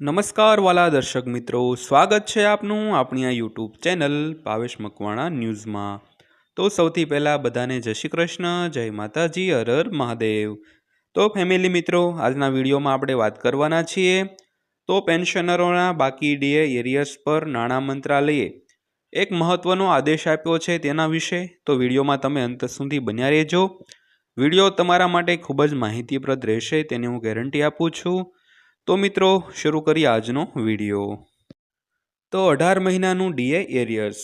નમસ્કાર વાલા દર્શક મિત્રો, સ્વાગત છે આપનું આપણી આ યુટ્યુબ ચેનલ ભાવેશ મકવાણા ન્યૂઝમાં. તો સૌથી પહેલાં બધાને જય શ્રી કૃષ્ણ, જય માતાજી, હર હર મહાદેવ. તો ફેમિલી મિત્રો, આજના વિડીયોમાં આપણે વાત કરવાના છીએ. તો પેન્શનરોના બાકી ડીએ એરિયર્સ પર નાણાં મંત્રાલયે એક મહત્ત્વનો આદેશ આપ્યો છે તેના વિશે. તો વિડીયોમાં તમે અંત સુધી બન્યા રહેજો. વીડિયો તમારા માટે ખૂબ જ માહિતીપ્રદ રહેશે, તેની હું ગેરંટી આપું છું. તો મિત્રો, શરૂ કરીએ આજનો વીડિયો. તો અઢાર મહિનાનું ડીએ એરિયર્સ.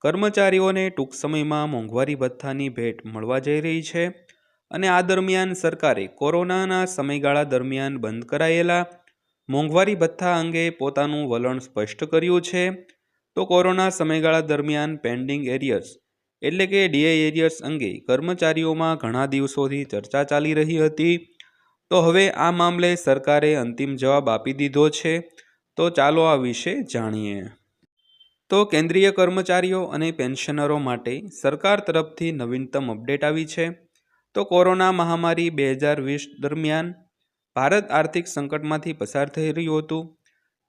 કર્મચારીઓને ટૂંક સમયમાં મોંઘવારી ભથ્થાની ભેટ મળવા જઈ રહી છે અને આ દરમિયાન સરકારે કોરોનાના સમયગાળા દરમિયાન બંધ કરાયેલા મોંઘવારી ભથ્થા અંગે પોતાનું વલણ સ્પષ્ટ કર્યું છે. તો કોરોના સમયગાળા દરમિયાન પેન્ડિંગ એરિયર્સ એટલે કે ડીએ એરિયર્સ અંગે કર્મચારીઓમાં ઘણા દિવસોથી ચર્ચા ચાલી રહી હતી. તો હવે આ મામલે સરકારે અંતિમ જવાબ આપી દીધો છે. તો ચાલો આ વિશે જાણીએ. તો કેન્દ્રીય કર્મચારીઓ અને પેન્શનરો માટે સરકાર તરફથી નવીનતમ અપડેટ આવી છે. તો કોરોના મહામારી બે હજાર વીસ દરમિયાન ભારત આર્થિક સંકટમાંથી પસાર થઈ રહ્યું હતું.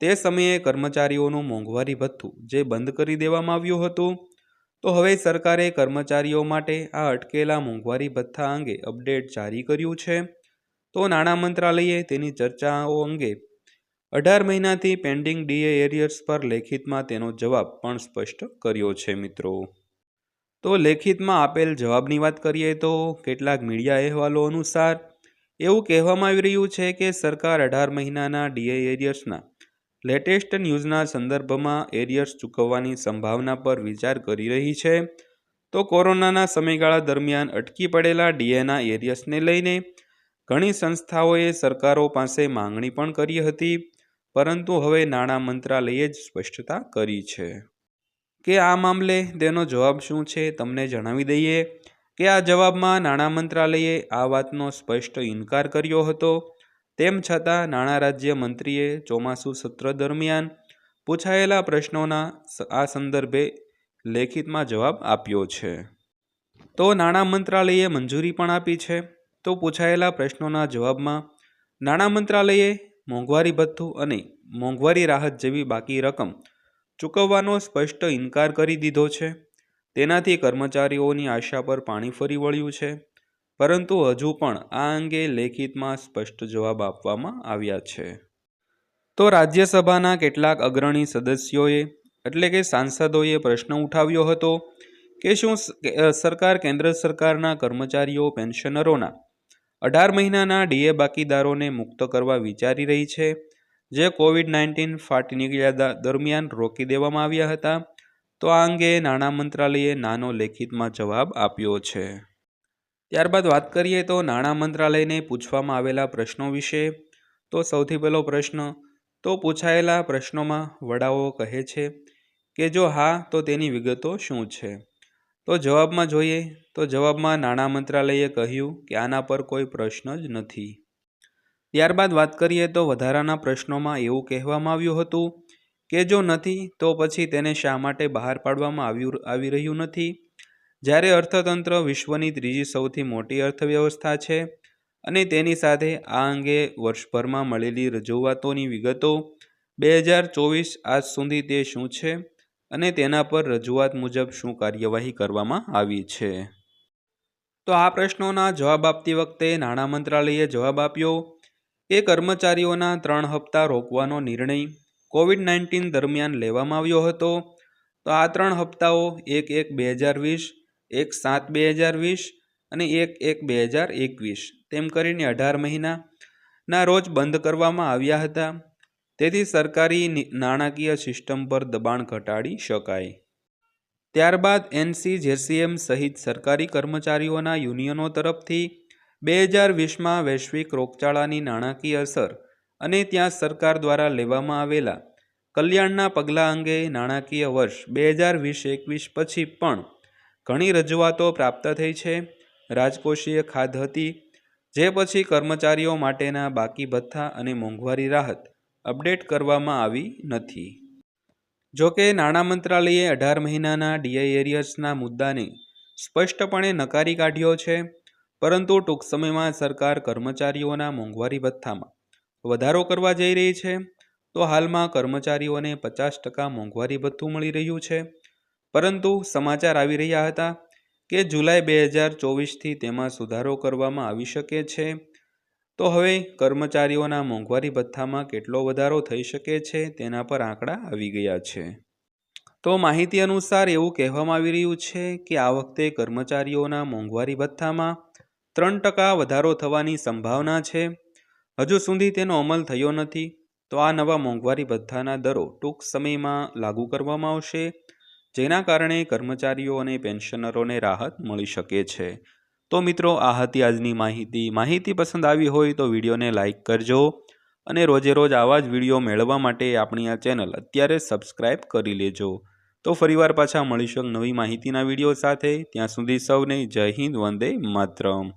તે સમયે કર્મચારીઓનું મોંઘવારી ભથ્થું જે બંધ કરી દેવામાં આવ્યું હતું. તો હવે સરકારે કર્મચારીઓ માટે આ અટકેલા મોંઘવારી ભથ્થા અંગે અપડેટ જારી કર્યું છે. તો નાણાં મંત્રાલયે તેની ચર્ચાઓ અંગે અઢાર મહિનાથી પેન્ડિંગ ડીએ એરિયર્સ પર લેખિતમાં તેનો જવાબ પણ સ્પષ્ટ કર્યો છે, મિત્રો. તો લેખિતમાં આપેલ જવાબની વાત કરીએ તો કેટલાક મીડિયા અહેવાલો અનુસાર એવું કહેવામાં આવી રહ્યું છે કે સરકાર અઢાર મહિનાના ડીએ એરિયર્સના લેટેસ્ટ ન્યૂઝના સંદર્ભમાં એરિયર્સ ચૂકવવાની સંભાવના પર વિચાર કરી રહી છે. તો કોરોનાના સમયગાળા દરમિયાન અટકી પડેલા ડીએના એરિયર્સને લઈને ઘણી સંસ્થાઓએ સરકારો પાસે માંગણી પણ કરી હતી, પરંતુ હવે નાણાં મંત્રાલયે જ સ્પષ્ટતા કરી છે. કે આ મામલે તેનો જવાબ શું છે તમને જણાવી દઈએ? કે આ જવાબમાં નાણાં મંત્રાલયે આ વાતનો સ્પષ્ટ ઇનકાર કર્યો હતો. તેમ છતાં નાણાં રાજ્ય મંત્રીએ ચોમાસું સત્ર દરમિયાન પૂછાયેલા પ્રશ્નોના આ સંદર્ભે લેખિતમાં જવાબ આપ્યો છે. તો નાણાં મંત્રાલયે મંજૂરી પણ આપી છે? તો પૂછાયેલા પ્રશ્નોના જવાબમાં નાણાં મંત્રાલયે મોંઘવારી ભથ્થું અને મોંઘવારી રાહત જેવી બાકી રકમ ચૂકવવાનો સ્પષ્ટ ઇનકાર કરી દીધો છે. તેનાથી કર્મચારીઓની આશા પર પાણી ફરી વળ્યું છે. પરંતુ હજુ પણ આ અંગે લેખિતમાં સ્પષ્ટ જવાબ આપવામાં આવ્યા છે. તો રાજ્યસભાના કેટલાક અગ્રણી સદસ્યોએ, એટલે કે સાંસદોએ પ્રશ્ન ઉઠાવ્યો હતો કે શું સરકાર કેન્દ્ર સરકારના કર્મચારીઓ, પેન્શનરોના અઢાર મહિનાના ડીએ બાકીદારોને મુક્ત કરવા વિચારી રહી છે, જે કોવિડ નાઇન્ટીન ફાટી નીકળ્યા દરમિયાન રોકી દેવામાં આવ્યા હતા. તો આ અંગે નાણાં મંત્રાલયે નાનો લેખિતમાં જવાબ આપ્યો છે. ત્યારબાદ વાત કરીએ તો નાણાં મંત્રાલયને પૂછવામાં આવેલા પ્રશ્નો વિશે. તો સૌથી પહેલો પ્રશ્ન, તો પૂછાયેલા પ્રશ્નોમાં વડાઓ કહે છે કે જો હા, તો તેની વિગતો શું છે? તો જવાબમાં જોઈએ તો જવાબમાં નાણાં મંત્રાલયે કહ્યું કે આના પર કોઈ પ્રશ્ન જ નથી. ત્યારબાદ વાત કરીએ તો વધારાના પ્રશ્નોમાં એવું કહેવામાં આવ્યું હતું કે જો નથી તો પછી તેને શા માટે બહાર પાડવામાં આવ્યું, આવી રહ્યું નથી? જ્યારે અર્થતંત્ર વિશ્વની ત્રીજી સૌથી મોટી અર્થવ્યવસ્થા છે અને તેની સાથે આ અંગે વર્ષભરમાં મળેલી રજૂઆતોની વિગતો, બે હજાર ચોવીસ આજ સુધી તે શું છે? અને તેના પર રજૂઆત મુજબ શું કાર્યવાહી કરવામાં આવી છે? તો આ પ્રશ્નોના જવાબ આપતી વખતે નાણાં મંત્રાલયે જવાબ આપ્યો કે કર્મચારીઓના ત્રણ હપ્તા રોકવાનો નિર્ણય કોવિડ નાઇન્ટીન દરમિયાન લેવામાં આવ્યો હતો. તો આ ત્રણ હપ્તાઓ એક એક બે હજાર વીસ, એક સાત બે હજાર વીસ અને એક એક બે હજાર એકવીસ, તેમ કરીને અઢાર મહિનાના રોજ બંધ કરવામાં આવ્યા હતા. તેથી સરકારી નાણાકીય સિસ્ટમ પર દબાણ ઘટાડી શકાય. ત્યારબાદ એનસી જેસીએમ સહિત સરકારી કર્મચારીઓના યુનિયનો તરફથી બે હજાર વીસમાં વૈશ્વિક રોગચાળાની નાણાકીય અસર અને ત્યાં સરકાર દ્વારા લેવામાં આવેલા કલ્યાણના પગલાં અંગે નાણાકીય વર્ષ બે હજાર વીસ એકવીસ પછી પણ ઘણી રજૂઆતો પ્રાપ્ત થઈ છે. રાજકોષીય ખાધ હતી, જે પછી કર્મચારીઓ માટેના બાકી ભથ્થા અને મોંઘવારી રાહત અપડેટ કરવામાં આવી નથી. જોકે નાણાં મંત્રાલયે અઢાર મહિનાના ડીઆઈ એરિયર્સના મુદ્દાને સ્પષ્ટપણે નકારી કાઢ્યો છે, પરંતુ ટૂંક સમયમાં સરકાર કર્મચારીઓના મોંઘવારી ભથ્થામાં વધારો કરવા જઈ રહી છે, તો હાલમાં કર્મચારીઓને પચાસ ટકા મોંઘવારી ભથ્થું મળી રહ્યું છે. પરંતુ સમાચાર આવી રહ્યા હતા કે જુલાઈ બે હજાર ચોવીસથી તેમાં સુધારો કરવામાં આવી શકે છે. તો હવે કર્મચારીઓના મોંઘવારી ભથ્થામાં કેટલો વધારો થઈ શકે છે તેના પર આંકડા આવી ગયા છે. તો માહિતી અનુસાર એવું કહેવામાં આવી રહ્યું છે કે આ વખતે કર્મચારીઓના મોંઘવારી ભથ્થામાં ત્રણ ટકા વધારો થવાની સંભાવના છે. હજુ સુધી તેનો અમલ થયો નથી. તો આ નવા મોંઘવારી ભથ્થાના દરો ટૂંક સમયમાં લાગુ કરવામાં આવશે, જેના કારણે કર્મચારીઓ અને પેન્શનરોને રાહત મળી શકે છે. તો મિત્રો, આ હતી આજની માહિતી. માહિતી પસંદ આવી હોય તો વિડીયોને લાઇક કરજો અને રોજે રોજ આવા જ વીડિયો મેળવવા માટે આપણી આ ચેનલ અત્યારે સબસ્ક્રાઈબ કરી લેજો. તો ફરીવાર પાછા મળીશું નવી માહિતીના વીડિયો સાથે. ત્યાં સુધી સૌને જય હિન્દ, વંદે માતરમ.